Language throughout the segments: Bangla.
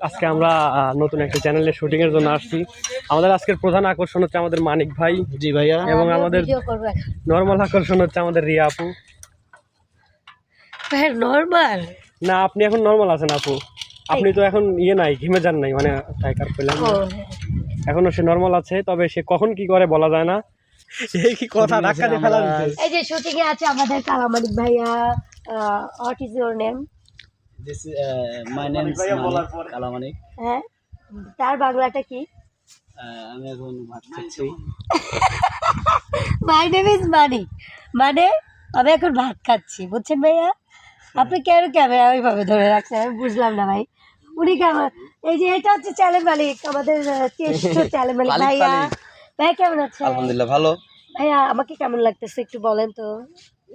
আজকে আমরা নতুন একটা চ্যানেলের শুটিং এর জন্য আসছি। আমাদের আজকের প্রধান আকর্ষণ হচ্ছে আমাদের মানিক ভাই। জি ভাইয়া। এবং আমাদের ভিডিও নর্মাল আকর্ষণ হচ্ছে আমাদের রিয়া আপু। হ্যাঁ নর্মাল না আপনি এখন নর্মাল আছেন আপু। আপনি তো এখন ইয়ে নাই ঘিমে যান নাই মানে টাইকার পেলাম এখনও সে নর্মাল আছে তবে সে কখন কি করে বলা যায় না। এই কি কথা ধাক্কা দিয়ে ফেলা এই যে শুটিং এ আছে আমাদের কালামানিক ভাইয়া what is your name this my name is Kalamanik হ্যাঁ তার বাংলাটা কি? আমি এখন ভাত খাচ্ছি। মাই নেম ইজ মানিক মানে আমি এখন ভাত খাচ্ছি বুঝছেন ভাইয়া? আপনি কেন ক্যামেরা ওইভাবে ধরে রাখছেন? আমি বুঝলাম না ভাই। উনি কেমন এই যে এটা হচ্ছে চ্যানেল মালিক আমাদের টেস্ট চ্যানেল মালিক ভাইয়া। ভাইয়া কেমন আছে আলহামদুলিল্লাহ ভালো। ভাইয়া আমাকে কেমন লাগতেছে একটু বলেন তো।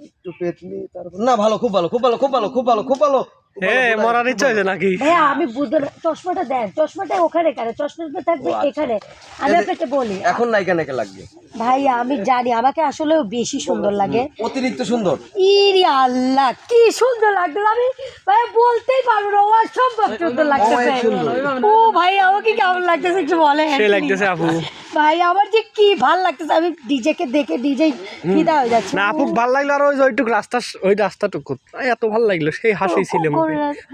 একটু পেতলি তারপর না ভালো খুব ভালো খুব ভালো খুব ভালো খুব ভালো খুব ভালো। হ্যাঁ খুব ভালো, মরার ইচ্ছা হয়েছে নাকি? ভাইয়া আমি বুঝতে চশমাটা দেন চশমাটা ওখানে কেন? চশমাটা থাকবে আচ্ছা। এখানে। আমি আপনাকে বলি। এখন নায়িকা নায়িকা লাগবে? ভাইয়া আমি জানি আমাকে আসলেও বেশি সুন্দর লাগে। অতিরিক্ত সুন্দর। ইরি আল্লাহ কি সুন্দর লাগতো আমি ভাই বলতেই পারব না ও অসম্ভব সুন্দর লাগতেছে। ও ভাই আমাকে কেমন লাগতেছে একটু বলে সে লাগতেছে আপু। ভাই আমার যে কি ভালো লাগতেছে আমি ডিজে কে দেখে ডিজে ফিদা হয়ে যাচ্ছে। না আপু ভালো লাগল আর ওই যে ওইটুক রাস্তা ওই রাস্তাটুকু এত ভালো লাগল সেই হাসি ছিল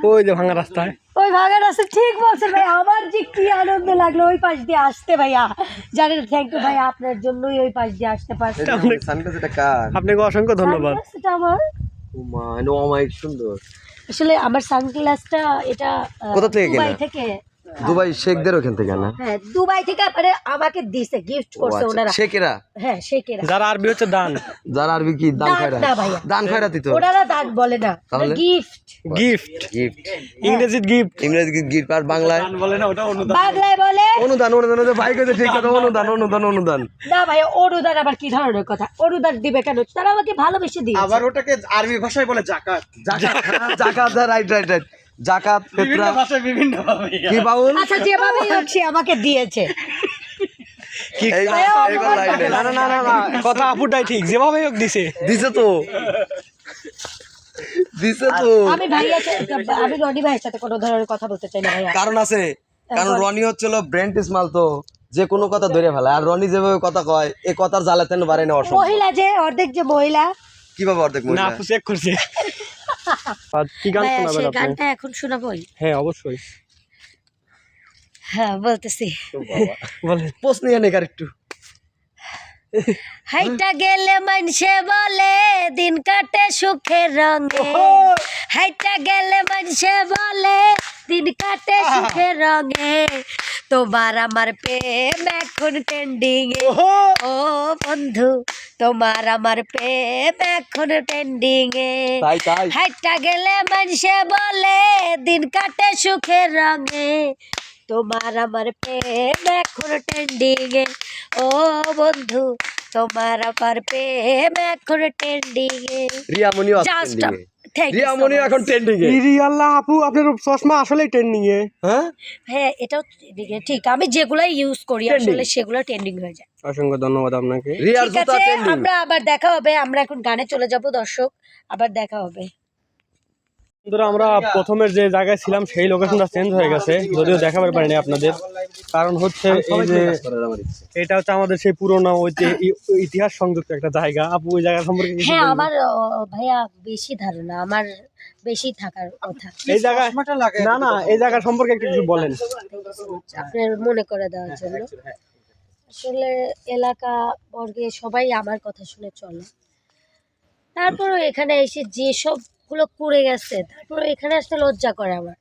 ওই যে ভাঙা রাস্তায় ওই ভাগা রাস্তা ঠিক বলছেন ভাই আমার যে কি আনন্দ লাগল ওই পাশ দিয়ে আসতে ভাইয়া। জানেন থ্যাংক ইউ ভাইয়া আপনার জন্যই ওই পাশ দিয়ে আসতে পারছি। আপনাকে অসংখ্য ধন্যবাদ। সানগ্লাসটা আমার? সুন্দর। আসলে আমার সানগ্লাসটা এটা কোথা থেকে থেকে। দুবাই শেখদের ওখান থেকে না? হ্যাঁ দুবাই থেকে মানে আমাকে দিছে গিফট করছে ওনারা। শেখেরা? হ্যাঁ শেখেরা। যারা আরবি হচ্ছে দান। যারা আরবি কি দান দান দান তো ওনারা দান বলে না তাহলে? গিফট গিফট গিফট ইংরেজি গিফট ইংরেজি গিফট আর বাংলায়? বলে না ওটা বাংলায় বলে? অনুদান অনুদান ওদের ভাই কইতে ঠিক কথা অনুদান অনুদান অনুদান। না ভাইয়া অনুদান আবার কি ধরনের কথা? অনুদান দিবে কেন? তারা আমাকে ভালোবেসে দিয়ে আবার ওটাকে আরবি ভাষায় বলে জাকাত। জাকাত জাকাত রাইট রাইট রাইট জাকাত ফিতরা। বিভিন্ন কি বাউল? আচ্ছা যেভাবে হোক সে আমাকে দিয়েছে। না না না না না কথা আপুটাই ঠিক। যেভাবে হোক দিছে। দিছে তো। দিছে তো। আমি ভাইয়া আমি রনি ভাইয়ের সাথে কোনো ধরনের কথা বলতে চাই না ভাইয়া। কারণ আছে। কারণ রনি হচ্ছিল ব্রেন মাল তো। যে কোনো কথা ধরে ফেলে আর রনি যেভাবে কথা কয় এই কথার জ্বালাতেন পারে না অসম্ভব। মহিলা যে অর্ধেক যে মহিলা। কীভাবে অর্ধেক না মহিলা আপু চেক করছে। কি গান শোনাবেন আপনি? গানটা এখন শোনাবই। হ্যাঁ অবশ্যই। হ্যাঁ বলতেছি। বলেন। প্রশ্ন এনে কার একটু? হাইটা গেলে মানুষে বলে দিন কাটে সুখের রঙে। হাইটা গেলে মানুষে বলে দিন কাটে সুখের রঙে। তোমার আমার প্রেম এখন ট্রেন্ডিং ও বন্ধু তোমার আমার প্রেম এখন ট্রেন্ডিং এ। হাইটা গেলে মানুষে বলে দিন কাটে সুখের রঙে। তোমার আমার প্রেম এখন ট্রেন্ডিং এ। ও বন্ধু তোমার আমার প্রেম এখন ট্রেন্ডিং এ। রিয়া মনিও আছে জাস্ট trending থ্যাংক রিয়া মনিও এখন ট্রেন্ডিং এ। ইরি আল্লাহ আপু আপনার চশমা আসলেই ট্রেন্ডিং এ। হ্যাঁ? হ্যাঁ এটাও ঠিক আমি যেগুলো ইউজ করি আসলে সেগুলো ট্রেন্ডিং হয়ে যায়। অসংখ্য ধন্যবাদ আপনাকে। রিয়ার জুতা ট্রেন্ডিং আমরা আবার দেখা হবে আমরা এখন গানে চলে যাব দর্শক। আবার দেখা হবে। বন্ধুরা আমরা প্রথমের যে জায়গায় ছিলাম সেই লোকেশনটা চেঞ্জ হয়ে গেছে। যদিও দেখাবার পারিনি আপনাদের। কারণ হচ্ছে এই যে এটা হচ্ছে আমাদের সেই পুরোনো ইতিহাস সংযুক্ত একটা জায়গা। আপু ওই জায়গা সম্পর্কে হ্যাঁ আমার ভাইয়া বেশি ধারণা আমার বেশি থাকার কথা। এই জায়গা না না এই জায়গা সম্পর্কে একটু কিছু বলেন। আপনার মনে করে দেওয়ার জন্য। আসলে এলাকা বর্গে সবাই আমার কথা শুনে চলে। তারপরে এখানে এসে যেসব গুলো করে গেছে। তারপরে এখানে আসতে লজ্জা করে আমার।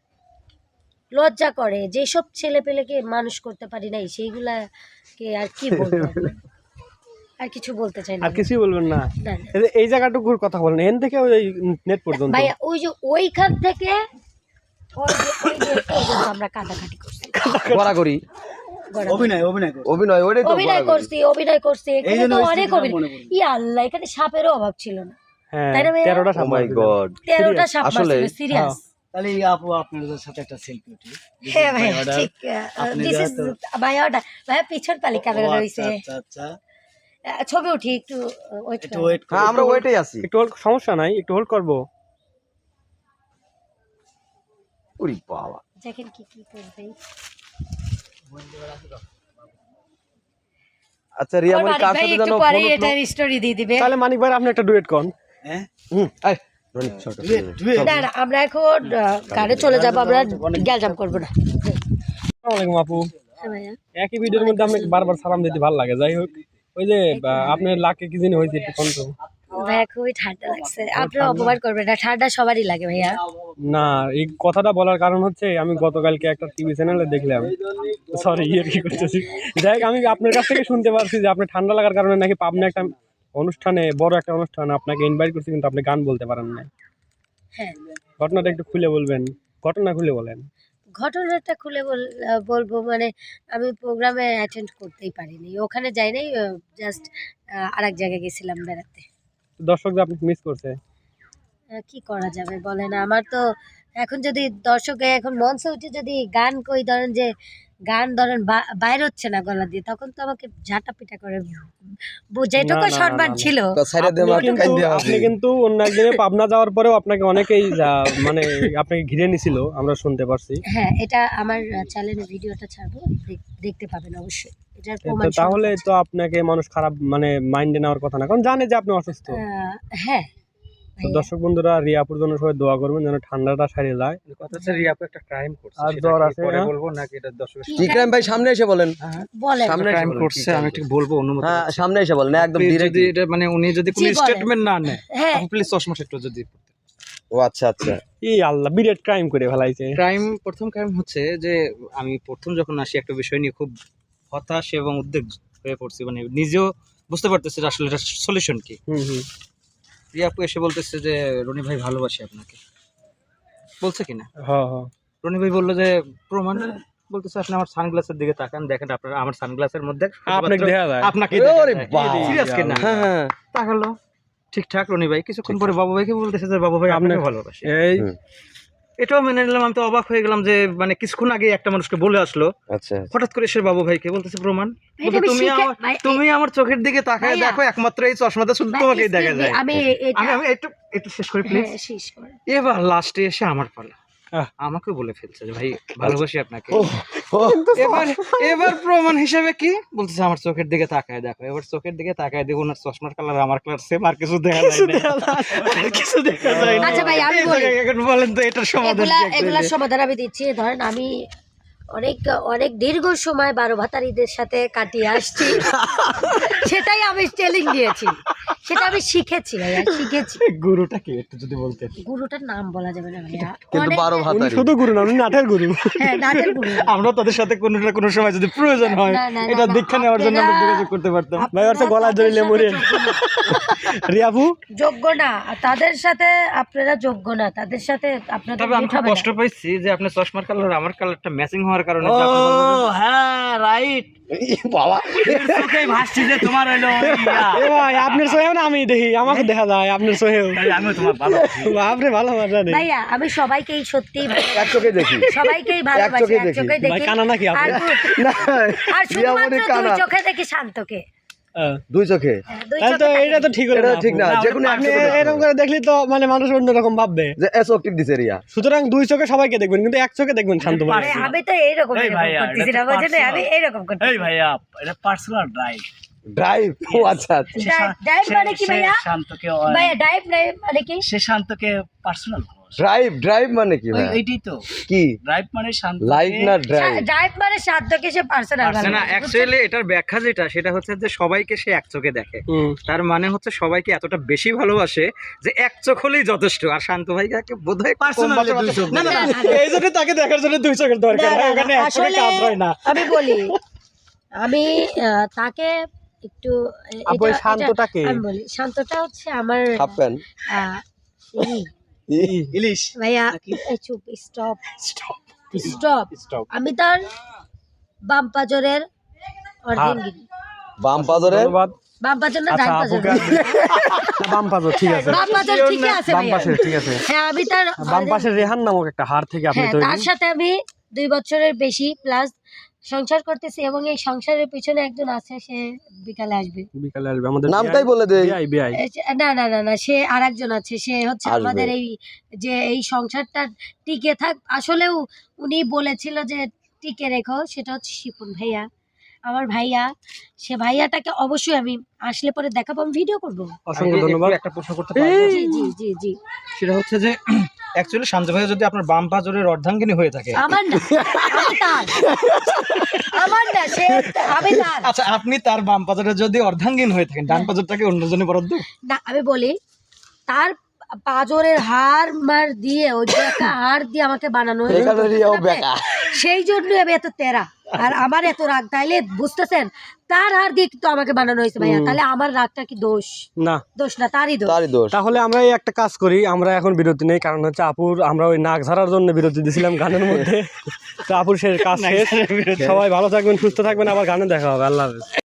লজ্জা করে যেসব ছেলে পেলেকে মানুষ করতে পারি নাই সেইগুলাকে আর কি বলব আর কিছু বলতে চাই না আর কিছুই বলবেন না। এই জায়গাটুকুর কথা বলেন এন থেকে ওই নেট পর্যন্ত। ভাইয়া ওই যে ওইখান থেকে আমরা কাটাকাটি করছি। করি। অভিনয় অভিনয় অভিনয় অভিনয় করছি অভিনয় করছি এখানে তো অনেক অভিনয়। ই আল্লাহ এখানে সাপেরও অভাব ছিল না। হ্যাঁ তাই না তেরোটা সাপ মাই গড তেরোটা সাপ মারছিল সিরিয়াস তাহলে এই আপু আপনাদের সাথে একটা সেলফি উঠি। হ্যাঁ. ঠিক দিস ইজ। পিছন তালি ক্যামেরা ও, আচ্ছা আচ্ছা আচ্ছা। ছবি উঠি একটু ওয়েট একটু ওয়েট হ্যাঁ আমরা ওইটাই আছি। একটু hold- সমস্যা নাই একটু হোল্ড করব। বাবা। দেখেন কি কি করবে। আচ্ছা রিয়া মনি কার সাথে জানো ফোন স্টোরি দিয়ে দিবে। তাহলে মানিক ভাই আপনি একটা ডুয়েট কন হ্যাঁ? হুম এই রনি শর্ট ডুয়েট ডুয়েট না না আমরা এখন আহ, চলে যাব আমরা গ্যালজাম করব না। আসসালামু আপু। একই ভিডিওর মধ্যে আপনাকে বারবার সালাম দিতে ভালো লাগে যাই হোক। ওই যে আপনার লাকে কি জানি হয়েছে একটু কন্ত ভাইয়া খুবই ঠান্ডা লাগছে। আপনারা অপমান করবেন না ঠান্ডা সবারই লাগে ভাইয়া। না এই কথাটা বলার কারণ হচ্ছে আমি গতকালকে একটা টিভি চ্যানেলে দেখলাম। সরি ইয়ে কি করতেছি? যাই হোক আমি আপনার কাছ থেকে শুনতে পারছি যে আপনি ঠান্ডা লাগার কারণে নাকি পাবনা একটা অনুষ্ঠানে বড় একটা অনুষ্ঠানে আপনাকে ইনভাইট করছি কিন্তু আপনি গান বলতে পারেন না হ্যাঁ। ঘটনাটা একটু খুলে বলবেন। ঘটনা খুলে বলেন। ঘটনাটা খুলে বলব মানে আমি প্রোগ্রামে অ্যাটেন্ড করতেই পারিনি। ওখানে যাই নাই জাস্ট আর এক জায়গায় গেছিলাম বেড়াতে। দর্শকদের আপনি মিস করছে। কি করা যাবে বলেন? আমার তো এখন যদি দর্শক এখন মঞ্চে উঠে যদি গান কই ধরেন যে গান ধরেন বাইর হচ্ছে না গলা দিয়ে তখন তো আমাকে ঝাঁটা পিটা করে যেটুকু সম্মান। ছিল আপনি কিন্তু অন্য একদিনে পাবনা যাওয়ার পরেও আপনাকে অনেকেই মানে আপনাকে ঘিরে নিছিল আমরা শুনতে পারছি। হ্যাঁ এটা আমার চ্যানেলে ভিডিওটা ছাড়বো দেখতে পাবেন অবশ্যই। এটার প্রমাণ তো তাহলে তো আপনাকে মানুষ খারাপ মানে মাইন্ডে নেওয়ার কথা না কারণ জানে যে আপনি অসুস্থ। হ্যাঁ। তো দর্শক বন্ধুরা রিয়াপুর জন্য সবাই দোয়া করবেন যেন ঠান্ডাটা সারিয়ে যায়। কথা হচ্ছে রিয়াপু একটা ক্রাইম করছে আর জ্বর আছে, পরে হ্যাঁ? বলব নাকি এটা দর্শকের কি ক্রাইম ভাই? সামনে এসে বলেন। বলেন। সামনে ক্রাইম করছে আমি ঠিক বলব অনুমতি হ্যাঁ সামনে এসে বলেন একদম ডিরেক্ট যদি এটা মানে উনি যদি কোনো স্টেটমেন্ট না নেয় হ্যাঁ। প্লিজ একটু যদি ও আচ্ছা আচ্ছা। ই আল্লাহ বিরাট ক্রাইম করে ফেলাইছে। ক্রাইম প্রথম ক্রাইম হচ্ছে যে আমি প্রথম যখন আসি একটা বিষয় নিয়ে খুব হতাশ এবং উদ্বেগ হয়ে পড়ছি মানে নিজেও বুঝতে পারতেছি আসলে এটা সলিউশন কি। রিয়াপু এসে বলতেছে যে রনি ভাই ভালোবাসে আপনাকে। বলছে কিনা? হ্যাঁ হ্যাঁ রনি ভাই বলল যে প্রমাণ? বলতেছে আপনি আমার সানগ্লাসের দিকে তাকান। দেখেন আপনার আমার সানগ্লাসের মধ্যে আপনাকে দেখা যায়। আপনাকে। সিরিয়াস কিনা? হ্যাঁ হ্যাঁ। তাকালো। ঠিকঠাক রনি ভাই। কিছুক্ষণ পরে বাবু ভাইকে বলতেছে যে বাবু ভাই আপনাকে ভালোবাসে। এই। এটাও মেনে নিলাম আমি তো অবাক হয়ে গেলাম যে মানে কিছুক্ষণ আগে একটা মানুষকে বলে আসলো। আচ্ছা হঠাৎ করে সে বাবু ভাইকে বলতেছে প্রমাণ। তুমি আমার তুমি আমার চোখের দিকে তাকায় দেখো একমাত্র এই চশমাতে শুধু তোমাকে তোমাকেই দেখা যায়। আমি আমি একটু একটু শেষ করি প্লিজ হ্যাঁ, শেষ এবার লাস্টে এসে আমার পালা। আমাকে বলে ফেলছে যে ভাই ভালোবাসি আপনাকে। এবার এবার প্রমাণ হিসেবে কি? বলতেছে আমার চোখের দিকে তাকায় দেখো। এবার চোখের দিকে তাকায় দেখো ওনার চশমার কালার আমার কালার সেম আর কিছু দেখা যায় না আর কিছু দেখা যায় না আচ্ছা ভাই, আমি বলি। এখন বলেন তো এটার সমাধান এগুলা? এগুলার সমাধান আমি দিচ্ছি। ধরেন আমি অনেক অনেক দীর্ঘ সময় বারো ভাতারিদের সাথে কাটিয়ে আসছি। সেটাই আমি টেলিং দিয়েছি। সেটা আমি শিখেছি ভাইয়া শিখেছি। গুরুটা কি? একটু যদি বলতেন। গুরুটার নাম বলা যাবে না ভাইয়া। কিন্তু বারো ভাতারি। শুধু গুরু না উনি নাটের গুরু। হ্যাঁ নাটের গুরু। আমরা তাদের সাথে কোনো না কোনো সময় যদি প্রয়োজন হয় এটা দীক্ষা নেওয়ার জন্য আমরা আপনারা- যোগাযোগ করতে পারতাম। ভাই ওর সাথে গলা মরে যোগ্য না। যোগ্য না। তাদের সাথে আপনারা যোগ্য না। তাদের সাথে আপনাদের তবে আমি। কষ্ট পাইছি যে আপনার চশমার কালার আমার কালারটা ম্যাচিং হওয়ার কারণে ও হ্যাঁ রাইট বাবা। চোখেই ভাসছি যে তোমার হলো এ ভাই আপনার না আমি দেখি আমাকে দেখা যায় আপনার সোহেও তাই আমিও তোমার ভালো নেই। ভাইয়া আমি সবাইকেই সত্যিই ভালো এক চোখে দেখি। সবাইকেই ভালোবাসি এক দেখি। দেখি। কানা নাকি আপনি? আর শুধুমাত্র দুই চোখে দেখি শান্তকে। হ্যাঁ। দুই চোখে? হ্যাঁ, দুই তাহলে তো এটা তো ঠিক এটা ঠিক না যে কোনো আপনি এরকম করে দেখলি তো মানে মানুষ অন্যরকম ভাববে। যে এস অক্টিভ দিছে রিয়া। সুতরাং দুই চোখে দেখি দেখবেন কিন্তু এক চোখে দেখবেন শান্ত ভাই আমি তো এইরকম এই এরকম ভাইয়া, করতেছি না তো আমি এইরকম এই ভাইয়া এটা পার্সোনাল ড্রাইভ ড্রাইভ ও আচ্ছা আচ্ছা। মানে কি ভাইয়া? শান্তকে ভাইয়া ডাইভ মানে কি? সে শান্তকে পার্সোনাল ড্রাইভ ড্রাইভ মানে কি ভাই এইটাই তো। কি? ড্রাইভ মানে শান্ত লাইক না ড্রাইভ মানে শান্তকে সে পার্সোনাল না অ্যাকচুয়ালি এটার ব্যাখ্যা যেটা সেটা হচ্ছে যে সবাইকে সে এক চোখে দেখে। তার মানে হচ্ছে সবাইকে এতটা বেশি ভালোবাসে যে এক চোখ হলেই যথেষ্ট। আর শান্ত ভাইকে বোধ হয় Personally দুই চোখ না না না, এই জন্য তাকে দেখার জন্য দুই চোখের দরকার। ওখানে এক চোখে আসলে কাজ হয় না। আমি বলি আমি তাকে একটু আহ, আপু, এই এটা- শান্তটা কে? আমি বলি শান্তটা হচ্ছে আমার ইলিশ। ভাইয়া এই চুপ স্টপ। Stop. স্টপ। Stop. আমি তার বাম পাজরের অর্ধেঙ্গিনী। বাম পাদরের ধন্যবাদ। বাম পাজর না আচ্ছা ডান পাজর বাম পাশে ঠিক আছে। বাম পাজর ঠিকই আছে বাম পাশে ঠিক আছে। হ্যাঁ আমি তার বাম পাশে রেহান নামক একটা হাড় থেকে আপনি হ্যাঁ তৈরি। তার সাথে আমি দুই বছরের বেশি প্লাস সংসার করতেছি এবং এই সংসারের পিছনে একজন আছে সে বিকালে আসবে। বিকালে আসবে। আমাদের নামটাই বলে না না না না সে আর একজন আছে সে হচ্ছে আমাদের এই যে এই সংসারটা টিকে থাক। আসলেও উনি বলেছিল যে টিকে রেখো সেটা হচ্ছে শিপন ভাইয়া। আমার ভাইয়া সে ভাইয়াটাকে অবশ্যই আমি আসলে পরে দেখাবো আমি ভিডিও করব। অসংখ্য ধন্যবাদ। একটা প্রশ্ন করতে পারব জি জি জি জি সেটা হচ্ছে যে অ্যাকচুয়ালি শান্ত ভাইয়া যদি আপনার বাম পা জোরের অর্ধাঙ্গিনী হয়ে থাকে আমার না আমার না সে আমি তার আচ্ছা আপনি তার বাম পাজরে যদি অর্ধাঙ্গিন হয়ে থাকেন ডান পাজারটাকে অন্যজনে বরাদ্দ? না আমি বলি তার পাজরের হার মার দিয়ে ওই যে একটা হার দিয়ে আমাকে বানানো বেকা সেই জন্য আমি এত তেরা। আর আমার এত রাগ তাইলে বুঝতেছেন? তার হার দিয়ে কিন্তু আমাকে বানানো হয়েছে ভাইয়া। তাহলে আমার রাগটা কি দোষ? না। দোষ না তারই দোষ। তারই দোষ। তাহলে আমরা এই একটা কাজ করি আমরা এখন বিরতি নেই কারণ হচ্ছে আপুর আমরা ওই নাক ঝাড়ার জন্য বিরতি দিয়েছিলাম গানের মধ্যে। তো আপুর শেষ কাজ শেষ। সবাই ভালো থাকবেন সুস্থ থাকবেন আবার গানে দেখা হবে। আল্লাহ হাফেজ।